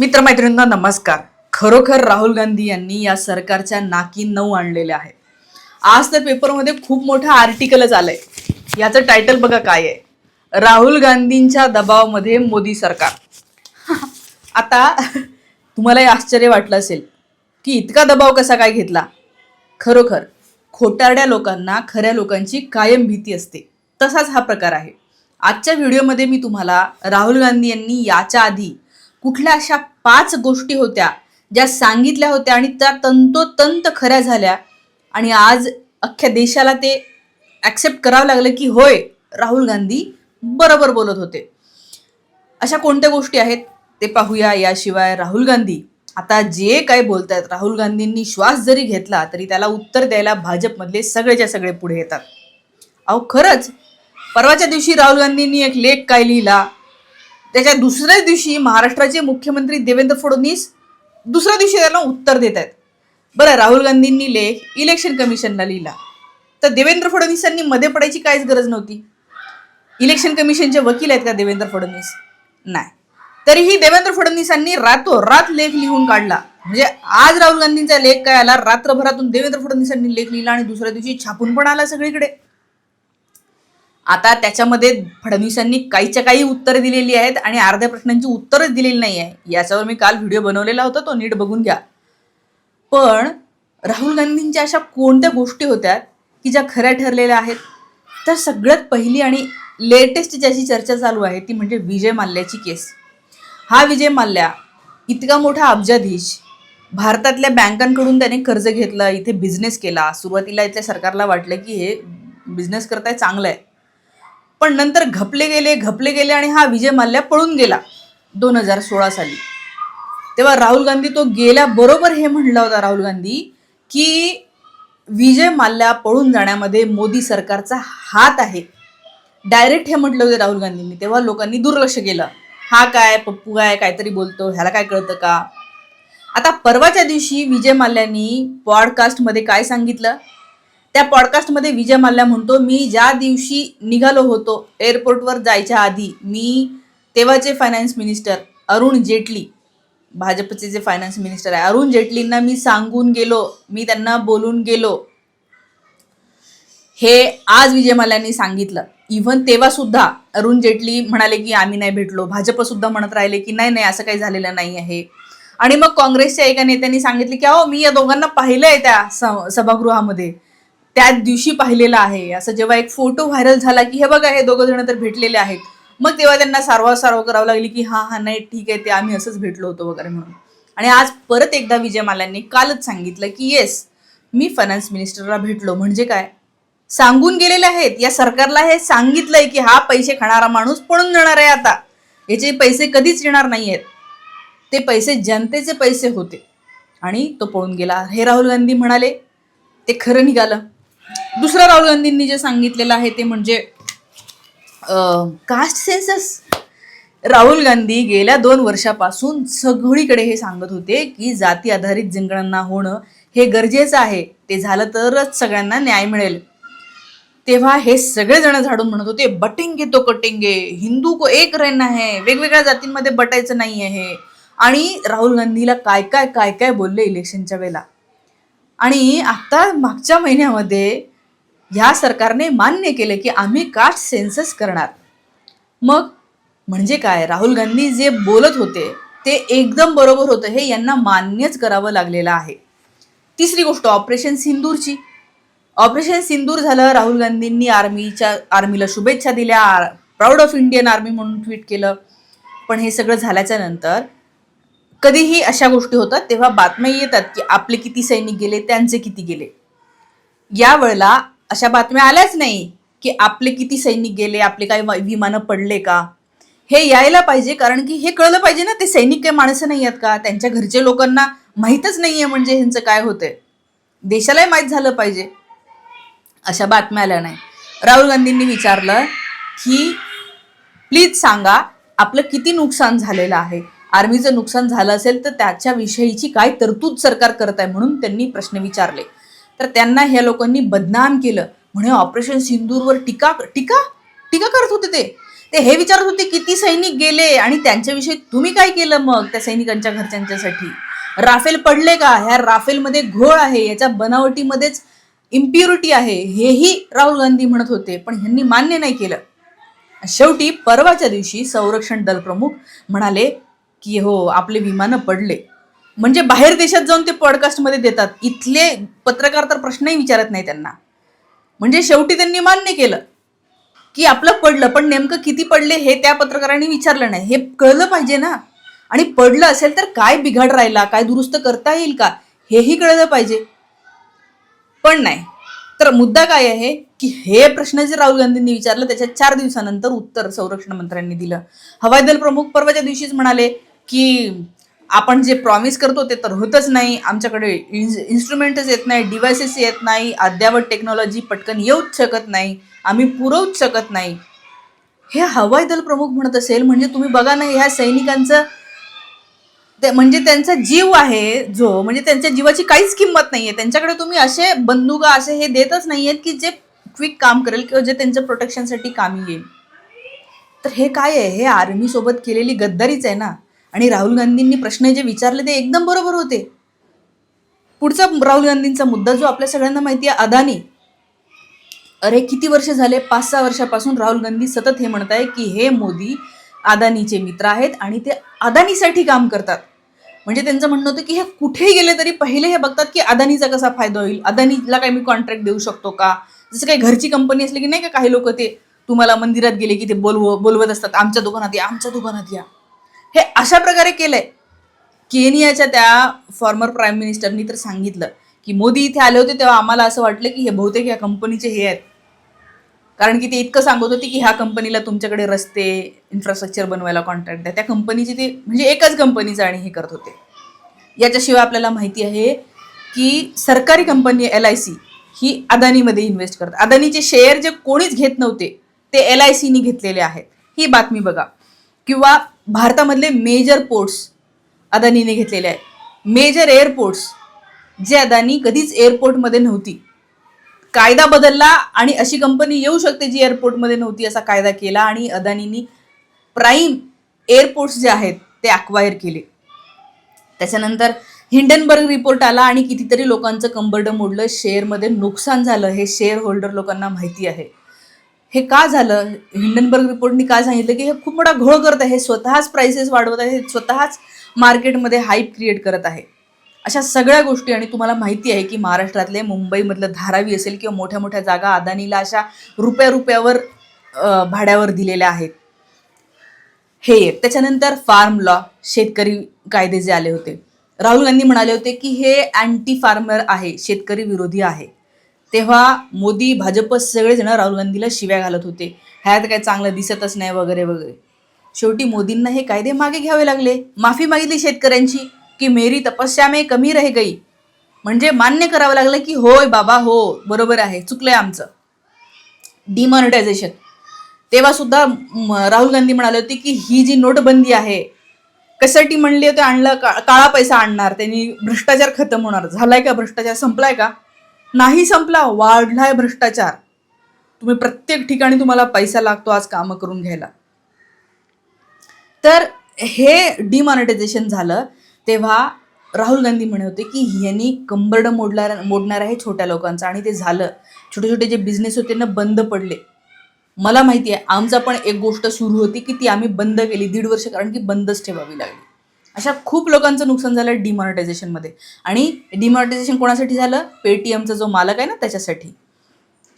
मित्रमैत्रिणींना नमस्कार. खरोखर राहुल गांधी यांनी या सरकारच्या नाकी नऊ आणलेल्या आहेत. आज तर पेपरमध्ये खूप मोठं आर्टिकलच आलंय. याचं टायटल बघा काय आहे. राहुल गांधींच्या दबावामध्ये मोदी सरकार. आता तुम्हालाही आश्चर्य वाटलं असेल की इतका दबाव कसा काय घेतला? खरोखर खोटारड्या लोकांना खऱ्या लोकांची कायम भीती असते. तसाच हा प्रकार आहे. आजच्या व्हिडिओमध्ये मी तुम्हाला राहुल गांधी यांनी याच्या आधी कुठल्या अशा पाच गोष्टी होत्या ज्या सांगितल्या होत्या आणि त्या तंतोतंत खऱ्या झाल्या. आणि आज अख्ख्या देशाला ते ॲक्सेप्ट करावं लागलं की होय राहुल गांधी बरोबर बोलत होते. अशा कोणत्या गोष्टी आहेत ते पाहूया. याशिवाय राहुल गांधी आता जे काय बोलतायत राहुल गांधींनी श्वास जरी घेतला तरी त्याला उत्तर द्यायला भाजपमधले सगळेच्या सगळे पुढे येतात. अहो खरंच परवाच्या दिवशी राहुल गांधींनी एक लेख काय लिहिला? त्याच्या दुसऱ्याच दिवशी महाराष्ट्राचे मुख्यमंत्री देवेंद्र फडणवीस दुसऱ्या दिवशी त्यांना उत्तर देत आहेत. बरं राहुल गांधींनी लेख इलेक्शन कमिशनला लिहिला. तर देवेंद्र फडणवीसांनी मध्ये पडायची काहीच गरज नव्हती. इलेक्शन कमिशनचे वकील आहेत का देवेंद्र फडणवीस? नाही. तरीही देवेंद्र फडणवीसांनी रातोरात लेख लिहून काढला. म्हणजे आज राहुल गांधींचा लेख काय आला? रात्रभरातून देवेंद्र फडणवीसांनी लेख लिहिला आणि दुसऱ्या दिवशी छापून पण आला सगळीकडे. आता त्याच्यामध्ये फडणवीसांनी काहीच्या काही उत्तरं दिलेली आहेत आणि अर्ध्या प्रश्नांची उत्तरच दिलेली नाही आहे याच्यावर मी काल व्हिडिओ बनवलेला होता तो नीट बघून घ्या. पण राहुल गांधींच्या अशा कोणत्या गोष्टी होत्या की ज्या खऱ्या ठरलेल्या आहेत? तर सगळ्यात पहिली आणि लेटेस्ट ज्याची चर्चा चालू आहे ती म्हणजे विजय माल्ल्याची केस. हा विजय माल्ल्या इतका मोठा अब्जाधीश भारतातल्या बँकांकडून त्याने कर्ज घेतलं इथे बिझनेस केला. सुरुवातीला इथल्या सरकारला वाटलं की हे बिझनेस करताय चांगलं आहे पण नंतर घपले गेले घपले गेले आणि हा विजय माल्या पळून गेला दोन हजार सोळा साली. तेव्हा राहुल गांधी तो गेल्याबरोबर हे म्हणला होता राहुल गांधी की विजय माल्या पळून जाण्यामध्ये मोदी सरकारचा हात आहे. डायरेक्ट हे म्हटलं होते राहुल गांधींनी. तेव्हा लोकांनी दुर्लक्ष केलं. हा काय पप्पू काय काहीतरी बोलतो ह्याला काय कळतं का? आता परवाच्या दिवशी विजय माल्यांनी पॉडकास्टमध्ये काय सांगितलं? त्या पॉडकास्टमध्ये विजय माल्या म्हणतो मी ज्या दिवशी निघालो होतो एअरपोर्टवर जायच्या आधी मी तेव्हाचे फायनान्स मिनिस्टर अरुण जेटली भाजपचे जे फायनान्स मिनिस्टर आहे अरुण जेटलींना मी सांगून गेलो मी त्यांना बोलून गेलो. हे आज विजय माल्यांनी सांगितलं. इव्हन तेव्हा सुद्धा अरुण जेटली म्हणाले की आम्ही नाही भेटलो. भाजप सुद्धा म्हणत राहिले की नाही नाही असं काही झालेलं नाही आहे. आणि मग काँग्रेसच्या एका नेत्यांनी सांगितले की अहो मी या दोघांना पाहिलंय त्या स- सभागृहामध्ये. त्याच दिवशी पाहिलेलं आहे. असं जेव्हा एक फोटो व्हायरल झाला की हे बघा हे दोघं जण तर भेटलेले आहेत. मग तेव्हा त्यांना सारवा सारव करावं लागली की हा हा नाही ठीक आहे ते आम्ही असंच भेटलो होतो वगैरे म्हणून. आणि आज परत एकदा विजय माल्यांनी कालच सांगितलं की येस मी फायनान्स मिनिस्टरला भेटलो. म्हणजे काय? सांगून गेलेले आहेत. या सरकारला हे सांगितलंय की हा पैसे खाणारा माणूस पळून जाणार आहे आता. याचे पैसे कधीच येणार नाही आहेत ते पैसे जनतेचे पैसे होते. आणि तो पळून गेला. हे राहुल गांधी म्हणाले ते खरं निघालं. दुसरं राहुल गांधींनी जे सांगितलेलं आहे ते म्हणजे कास्ट सेन्सस राहुल गांधी गेल्या दोन वर्षापासून सगळीकडे हे सांगत होते की जाती आधारित जनगणना होणं हे गरजेचं आहे. ते झालं तरच सगळ्यांना न्याय मिळेल. तेव्हा हे सगळेजण झाडून म्हणत होते बटेंगे तो कटेंगे हिंदू को एक रहना है वेगवेगळ्या जातींमध्ये बटायचं नाही आहे आणि राहुल गांधीला काय काय काय काय बोलले इलेक्शनच्या वेळेला? आणि आत्ता मागच्या महिन्यामध्ये ह्या सरकारने मान्य केले की आम्ही कास्ट सेन्सस करणार. मग म्हणजे काय? राहुल गांधी जे बोलत होते ते एकदम बरोबर होतं. हे यांना मान्यच करावं लागलेलं आहे. तिसरी गोष्ट ऑपरेशन सिंदूरची. ऑपरेशन सिंदूर झालं राहुल गांधींनी आर्मीच्या आर्मीला शुभेच्छा दिल्या प्राऊड ऑफ इंडियन आर्मी म्हणून ट्विट केलं. पण हे सगळं झाल्याच्यानंतर कधीही अशा गोष्टी होतात तेव्हा बातम्या येतात की आपले किती सैनिक गेले त्यांचे किती गेले. या वेळेला अशा बातम्या आल्याच नाही की आपले किती सैनिक गेले आपले काही विमानं पडले का? हे यायला पाहिजे कारण की हे कळलं पाहिजे ना ते सैनिक काही माणसं नाही आहेत का? त्यांच्या घरचे लोकांना माहीतच नाहीये म्हणजे ह्यांचं काय होतंय. देशालाही माहीत झालं पाहिजे. अशा बातम्या आल्या नाही. राहुल गांधींनी विचारलं की प्लीज सांगा आपलं किती नुकसान झालेलं आहे? आर्मीचं नुकसान झालं असेल तर त्याच्याविषयीची काय तरतूद सरकार करत आहे? म्हणून त्यांनी प्रश्न विचारले. तर त्यांना ह्या लोकांनी बदनाम केलं. म्हणे ऑपरेशन सिंदूरवर टीका टीका? टीका करत होते ते. ते हे विचारत होते किती सैनिक गेले आणि त्यांच्याविषयी तुम्ही काय केलं मग त्या सैनिकांच्या घरच्यांच्यासाठी? राफेल पडले का? ह्या राफेलमध्ये घोळ आहे. याच्या बनावटीमध्येच इम्प्युरिटी आहे. हेही राहुल गांधी म्हणत होते पण ह्यांनी मान्य नाही केलं. शेवटी परवाच्या दिवशी संरक्षण दल प्रमुख म्हणाले की हो आपले विमानं पडले. म्हणजे बाहेर देशात जाऊन ते पॉडकास्टमध्ये देतात. इथले पत्रकार तर प्रश्नही विचारत नाही त्यांना. म्हणजे शेवटी त्यांनी मान्य केलं. की आपलं पडलं पण नेमकं किती पडले हे त्या पत्रकारांनी विचारलं नाही. हे कळलं पाहिजे ना. आणि पडलं असेल तर काय बिघाड राहिला काय दुरुस्त करता येईल का हेही कळलं पाहिजे. पण नाही. तर मुद्दा काय आहे की हे प्रश्न जे राहुल गांधींनी विचारलं त्याच्या चार दिवसानंतर उत्तर संरक्षण मंत्र्यांनी दिलं. हवाई दल प्रमुख परवाच्या दिवशीच म्हणाले की आपण जे प्रॉमिस करतो ते तर होतच नाही. आमच्याकडे इन्स्ट्रुमेंटच येत नाही डिव्हायसेस येत नाही अद्यावत टेक्नॉलॉजी पटकन येऊच शकत नाही आम्ही पुरवूच शकत नाही. हे हवाई दल प्रमुख म्हणत असेल म्हणजे तुम्ही बघा ना ह्या सैनिकांचं ते म्हणजे त्यांचा जीव आहे जो म्हणजे त्यांच्या जीवाची काहीच किंमत नाही आहे त्यांच्याकडे तुम्ही असे बंदुका असे हे देतच नाही आहेत की जे क्विक काम करेल किंवा जे त्यांच्या प्रोटेक्शनसाठी कामी येईल. तर हे काय आहे? हे आर्मीसोबत केलेली गद्दारीच आहे ना. आणि राहुल गांधींनी प्रश्न जे विचारले ते एकदम बरोबर होते. पुढचा राहुल गांधींचा मुद्दा जो आपल्या सगळ्यांना माहिती आहे अदानी. अरे किती वर्ष झाले? पाच सहा वर्षापासून राहुल गांधी सतत हे म्हणत आहे की हे मोदी अदानीचे मित्र आहेत आणि ते अदानीसाठी काम करतात. म्हणजे त्यांचं म्हणणं होतं की हे कुठेही गेले तरी पहिले हे बघतात की अदानीचा कसा फायदा होईल? अदानीला काय मी कॉन्ट्रॅक्ट देऊ शकतो का? जसं काही घरची कंपनी असली की नाही का काही लोक ते तुम्हाला मंदिरात गेले की ते बोलव बोलवत असतात आमच्या दुकानात या आमच्या दुकानात या. हे अशा प्रकारे केलंय. केनियाच्या त्या फॉर्मर प्राईम मिनिस्टरनी तर सांगितलं की मोदी इथे आले होते तेव्हा आम्हाला असं वाटलं की हे बहुतेक या कंपनीचे हे आहेत. कारण की ते इतकं सांगत होते की ह्या कंपनीला तुमच्याकडे रस्ते इन्फ्रास्ट्रक्चर बनवायला कॉन्ट्रॅक्ट आहे. त्या कंपनीची ते म्हणजे एकच कंपनीचं आणि हे करत होते. याच्याशिवाय आपल्याला माहिती आहे की सरकारी कंपनी एल आय सी ही अदानीमध्ये इन्व्हेस्ट करतात. अदानीचे शेअर जे कोणीच घेत नव्हते ते एल आय सीनी घेतलेले आहेत. ही बातमी बघा. किंवा भारतामधले मेजर पोर्ट्स अदानीने घेतलेले आहेत. मेजर एअरपोर्ट्स जे अदानी कधीच एअरपोर्टमध्ये नव्हती. कायदा बदलला आणि अशी कंपनी येऊ शकते जी एअरपोर्टमध्ये नव्हती असा कायदा केला आणि अदानीनी प्राईम एअरपोर्ट्स जे आहेत ते अक्वायर केले. त्याच्यानंतर हिंडनबर्ग रिपोर्ट आला आणि कितीतरी लोकांचं कंबरडं मोडलं. शेअरमध्ये नुकसान झालं. हे शेअर होल्डर लोकांना माहिती आहे. हे का झालं? हिंडनबर्ग रिपोर्टनी काय सांगितलं की हे खूप मोठा घोळ करत आहे हे स्वतःच प्राइसेस वाढवत आहे हे स्वतःच मार्केटमध्ये हाईप क्रिएट करत आहे. अशा सगळ्या गोष्टी आणि तुम्हाला माहिती आहे की महाराष्ट्रातले मुंबईमधलं धारावी असेल किंवा मोठ्या मोठ्या जागा अदानीला अशा रुपया रुपयावर भाड्यावर दिलेल्या आहेत. हे एक. त्याच्यानंतर फार्म लॉ शेतकरी कायदे जे आले होते. राहुल गांधी म्हणाले होते की हे अँटी फार्मर आहे शेतकरी विरोधी आहे. तेव्हा मोदी भाजप सगळेजण राहुल गांधीला शिव्या घालत होते. ह्यात काय चांगलं दिसतच नाही वगैरे वगैरे. शेवटी मोदींना हे कायदे मागे घ्यावे लागले. माफी मागितली शेतकऱ्यांची की मेरी तपस्या में कमी रह गई. म्हणजे मान्य करावं लागलं की होय बाबा हो बरोबर आहे चुकलंय आमचं. डिमॉनिटायझेशन तेव्हा सुद्धा राहुल गांधी म्हणाले होते की ही जी नोटबंदी आहे कशासाठी म्हणली होती आणलं का काळा पैसा आणणार त्यांनी भ्रष्टाचार खतम होणार. झालाय का भ्रष्टाचार संपलाय का? नाही संपला वाढलाय भ्रष्टाचार. तुम्ही प्रत्येक ठिकाणी तुम्हाला पैसा लागतो आज कामं करून घ्यायला. तर हे डिमॉनिटायझेशन झालं तेव्हा राहुल गांधी म्हणे होते की यांनी कंबरडं मोडणार मोडणार आहे छोट्या लोकांचं आणि ते झालं. छोटे छोटे जे बिझनेस होते ना बंद पडले. मला माहिती आहे आमचा पण एक गोष्ट सुरू होती की ती आम्ही बंद केली दीड वर्ष कारण की बंदच ठेवावी लागली. अशा खूप लोकांचं नुकसान झालं डिमॉनिटायझेशनमध्ये आणि डिमॉनिटायझेशन कोणासाठी झालं? पेटीएमचा जो मालक आहे ना त्याच्यासाठी.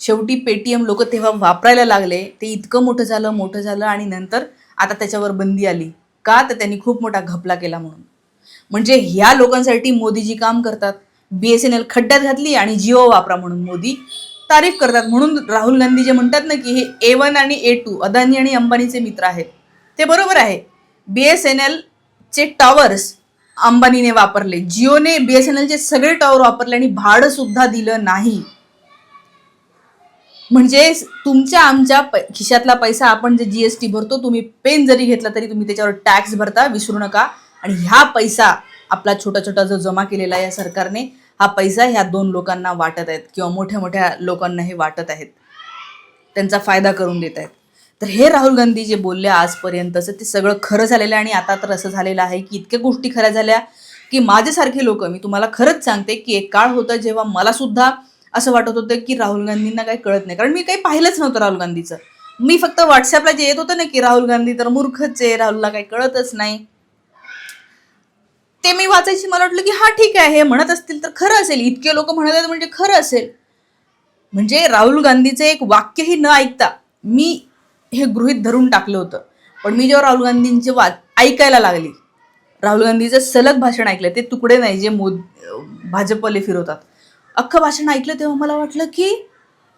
शेवटी पेटीएम लोक तेव्हा वापरायला लागले ते इतकं मोठं झालं मोठं झालं आणि नंतर आता त्याच्यावर बंदी आली. का? तर त्यांनी खूप मोठा घपला केला म्हणून. म्हणजे ह्या लोकांसाठी मोदीजी काम करतात. बी एस एन एल खड्ड्यात घातली आणि जिओ वापरा म्हणून मोदी तारीफ करतात. म्हणून राहुल गांधी जे म्हणतात ना की हे ए वन आणि ए टू अदानी आणि अंबानीचे मित्र आहेत. ते बरोबर आहे. बी एस एन एल चे टॉवर्स अंबानीने वापरले. जिओने बी एस एन एलचे सगळे टॉवर वापरले आणि भाडं सुद्धा दिलं नाही. म्हणजे तुमच्या आमच्या पै- खिशातला पैसा आपण जे जीएसटी भरतो तुम्ही पेन जरी घेतला तरी तुम्ही त्याच्यावर टॅक्स भरता विसरू नका. आणि ह्या पैसा आपला छोटा छोटा जो जमा केलेला आहे या सरकारने हा पैसा ह्या दोन लोकांना वाटत आहेत किंवा मोठ्या मोठ्या लोकांना हे वाटत आहेत. त्यांचा फायदा करून देत आहेत. तर हे राहुल गांधी जे बोलले आजपर्यंतचं ते सगळं खरं झालेलं आहे आणि आता तर असं झालेलं आहे की इतक्या गोष्टी खऱ्या झाल्या की माझ्यासारखे लोक मी तुम्हाला खरंच सांगते की एक काळ होता जेव्हा मला सुद्धा असं वाटत होतं की राहुल गांधींना काही कळत नाही. कारण मी काही पाहिलंच नव्हतं राहुल गांधीचं. मी फक्त व्हॉट्सअपला जे येत होतं ना की राहुल गांधी तर मूर्खच आहे राहुलला काही कळतच नाही. ते मी वाचायची मला वाटलं की हा ठीक आहे हे म्हणत असतील तर खरं असेल. इतके लोक म्हणत आहेत म्हणजे खरं असेल. म्हणजे राहुल गांधीचे एक वाक्यही न ऐकता मी हे गृहीत धरून टाकलं होतं. पण मी जेव्हा राहुल गांधींचे वाद ऐकायला लागली राहुल गांधीचं सलग भाषण ऐकलं ते तुकडे नाही जे मोद भाजपवाले फिरवतात. अख्खं भाषण ऐकलं तेव्हा मला वाटलं की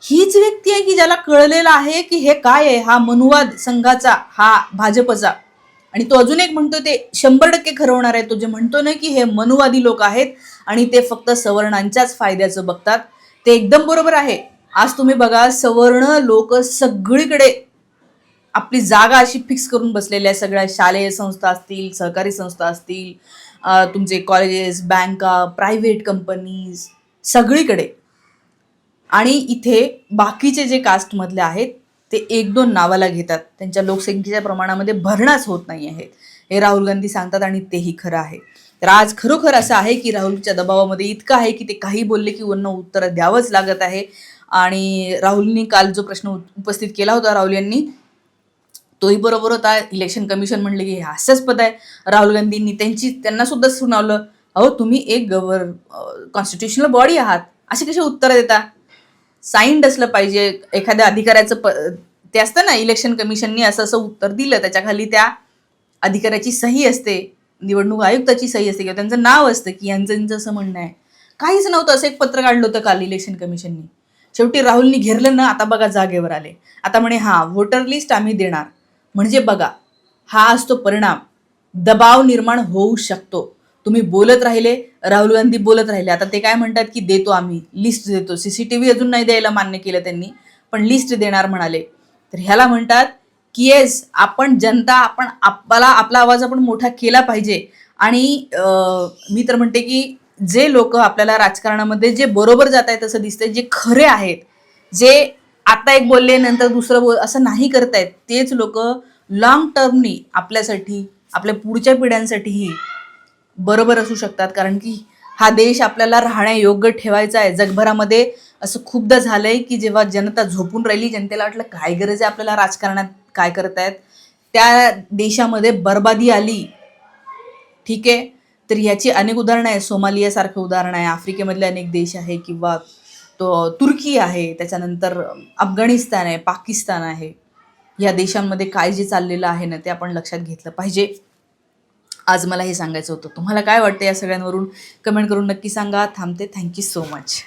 हीच व्यक्ती आहे की ज्याला कळलेलं आहे की हे काय आहे? हा मनुवाद संघाचा हा भाजपचा. आणि तो अजून एक म्हणतो ते शंभर टक्के खरवणार आहे. तो जे म्हणतो ना की हे मनुवादी लोक आहेत आणि ते फक्त सवर्णांच्याच फायद्याचं बघतात. ते एकदम बरोबर आहे. आज तुम्ही बघा सवर्ण लोक सगळीकडे आपली जागा अशी फिक्स करून बसलेल्या आहे. सगळ्या शालेय संस्था असतील सहकारी संस्था असतील तुमचे कॉलेजेस बँका प्रायव्हेट कंपनीज सगळीकडे. आणि इथे बाकीचे जे कास्टमधले आहेत ते एक दोन नावाला घेतात. त्यांच्या लोकसंख्येच्या प्रमाणामध्ये भरणाच होत नाही आहेत. हे राहुल गांधी सांगतात आणि तेही खरं आहे. तर आज खरोखर असं आहे की राहुलच्या दबावामध्ये इतकं आहे की ते काही बोलले की वरनं उत्तरं द्यावंच लागत आहे. आणि राहुलनी काल जो प्रश्न उपस्थित केला होता राहुल यांनी तोही बरोबर होता इलेक्शन कमिशन म्हणले की हे हास्यास्पद आहे. राहुल गांधींनी त्यांची त्यांना सुद्धा सुनावलं. अहो तुम्ही एक गव्हर कॉन्स्टिट्युशनल बॉडी आहात. असे कसे उत्तरं देता? साईंड असलं पाहिजे. एखाद्या अधिकाऱ्याचं प ते असतं ना इलेक्शन कमिशननी असं असं उत्तर दिलं. त्याच्याखाली त्या अधिकाऱ्याची सही असते. निवडणूक आयुक्ताची सही असते किंवा त्यांचं नाव असतं की यांचं यांचं असं म्हणणं आहे. काहीच नव्हतं. असं एक पत्र काढलं होतं काल इलेक्शन कमिशननी शेवटी राहुलनी घेरलं ना आता बघा जागेवर आले. आता म्हणे हां व्होटर लिस्ट आम्ही देणार. म्हणजे बघा हा असतो परिणाम. दबाव निर्माण होऊ शकतो. तुम्ही बोलत राहिले राहुल गांधी बोलत राहिले. आता ते काय म्हणतात की देतो आम्ही लिस्ट देतो. सी सी टी व्ही अजून नाही द्यायला मान्य केलं त्यांनी पण लिस्ट देणार म्हणाले. तर ह्याला म्हणतात की येस आपण जनता आपण आपला आपला आवाज आपण मोठा केला पाहिजे. आणि मी तर म्हणते की जे लोक आपल्याला राजकारणामध्ये जे बरोबर जात आहेत असं दिसतंय जे खरे आहेत जे आता एक बोलले नंतर दुसरं बोल असं नाही करतायत. तेच लोक लॉंग टर्मनी आपल्यासाठी आपल्या पुढच्या पिढ्यांसाठीही बरोबर असू शकतात. कारण की हा देश आपल्याला राहण्यायोग्य ठेवायचा आहे. जगभरामध्ये असं खूपदा झालंय की जेव्हा जनता झोपून राहिली जनतेला वाटलं काय गरज आहे आपल्याला राजकारणात? काय करतायत? त्या देशामध्ये बर्बादी आली. ठीक आहे? तर ह्याची अनेक उदाहरणं आहे सोमालियासारखं उदाहरण आहे. आफ्रिकेमधले अनेक देश आहे किंवा तो तुर्की आहे त्याच्यानंतर अफगाणिस्तान आहे पाकिस्तान आहे. या देशांमध्ये काय जे चाललेलं आहे ना ते आपण लक्षात घेतलं पाहिजे. आज मला हे सांगायचं होतं. तुम्हाला काय वाटतं या सगळ्यांवरून? कमेंट करून नक्की सांगा. थांबते. Thank you so much